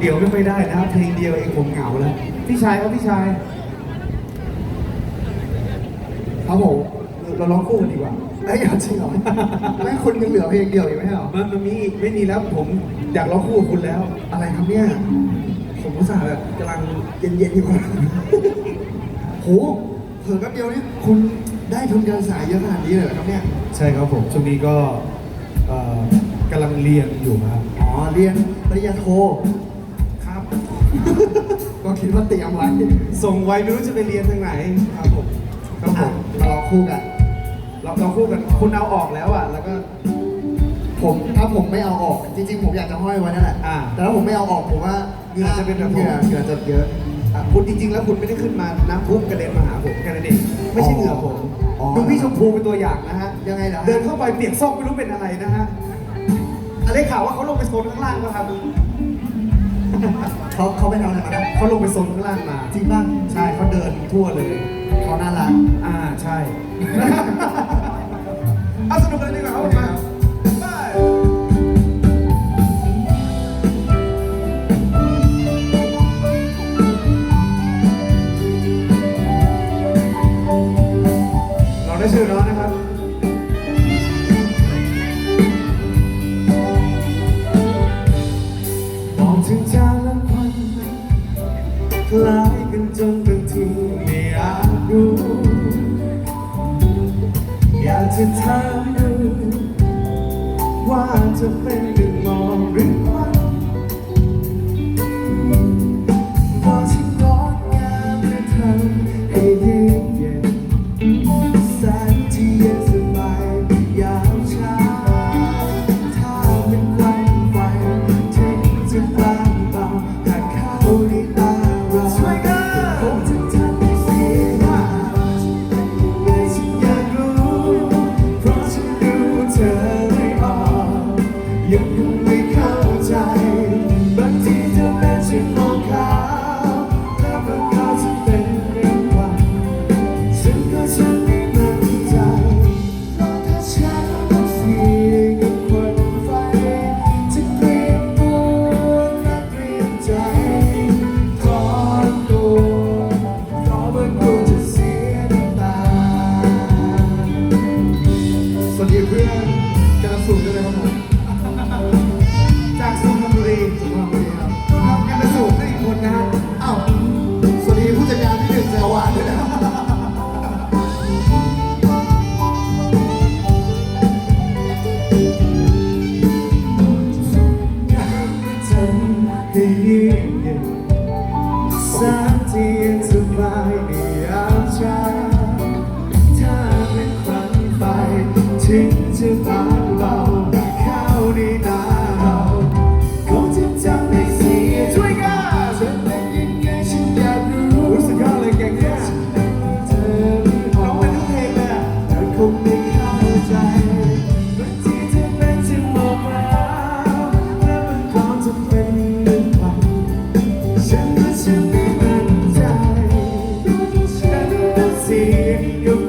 เดี๋ยวไม่ค่อยได้นะเพลงเดียวเองผมเหงาแล้วพี่ชายครับพี่ชายครับผมเราร้องคู่กันดีกว่าไอ้ยจริงเหรอไม่คุณยังเหลือเพลงเดียวอยู่ไหมเหรอมันมันมีอีกไม่มีแล้วผมอยากร้องคู่กับคุณแล้ว อะไรครับเนี่ยผมอุตส่าห์แบบกำลังเย็นๆอยู่โหเผิ่แป๊บเดียวนี่คุณได้ทุนการศึกษาเยอะขนาดนี้เลยเหรอครับเนี่ยใช่ครับผมช่วงนี้ก็เอ่อกำลังเรียนอยู่ครับอ๋อเรียนปริญญาโทครับ ก็คิดว่าเตรียมไว้ ส่งไว้ไม่รู้จะไปเรียนทางไหนครับผมครับผอะมมาลองคู่กัน เราเราคู่กัน คุณเอาออกแล้วอะ แล้วก็ ผมถ้าผมไม่เอาออก จริงๆ ผมอยากจะห้อยไว้นั่นแหละอ่าแต่ถ้าผมไม่เอาออกผมว่าเหงื่อจะเป็นแบบผม เหงื่อเหงื่อจะเยอะ อะคุณจริง ๆ แล้วคุณไม่ได้ขึ้นมาน้ำพุกระเด็นมาหาผมแค่นั้นเองไม่ใช่เหงื่อผมอ๋อ ดูพี่ชมพูเป็นตัวอย่างนะฮะ ยังไงเหรอเดินเข้าไปเปียกซอกไม่รู้เป็นอะไรนะฮะอะไรข่าวว่าเขาลงไปโซนข้างล่างมาครับ เขาเขาไปทำอะไรมาครับเขาลงไปโซนข้างล่างมาจริงป่ะใช่เขาเดินทั่วเลยเขาน่ารักอ่าใช่ ล้ายกันจนบางทีไม่อาจรู้อยากจะถาม ใจบางทีเธอเป็นฉันมองขาวแล้วบางคราวจะเป็นเรื่องความฉันก็ฉันไม่มั่นใจเพราะถ้าฉันต้องเสียกับควันไฟจะเตรียมตัวและเตรียมใจถอนตัวเพราะมันกลัวจะเสียน้ำตาสวัสดีเพื่อนการสุนด้วยนะครับผม hear your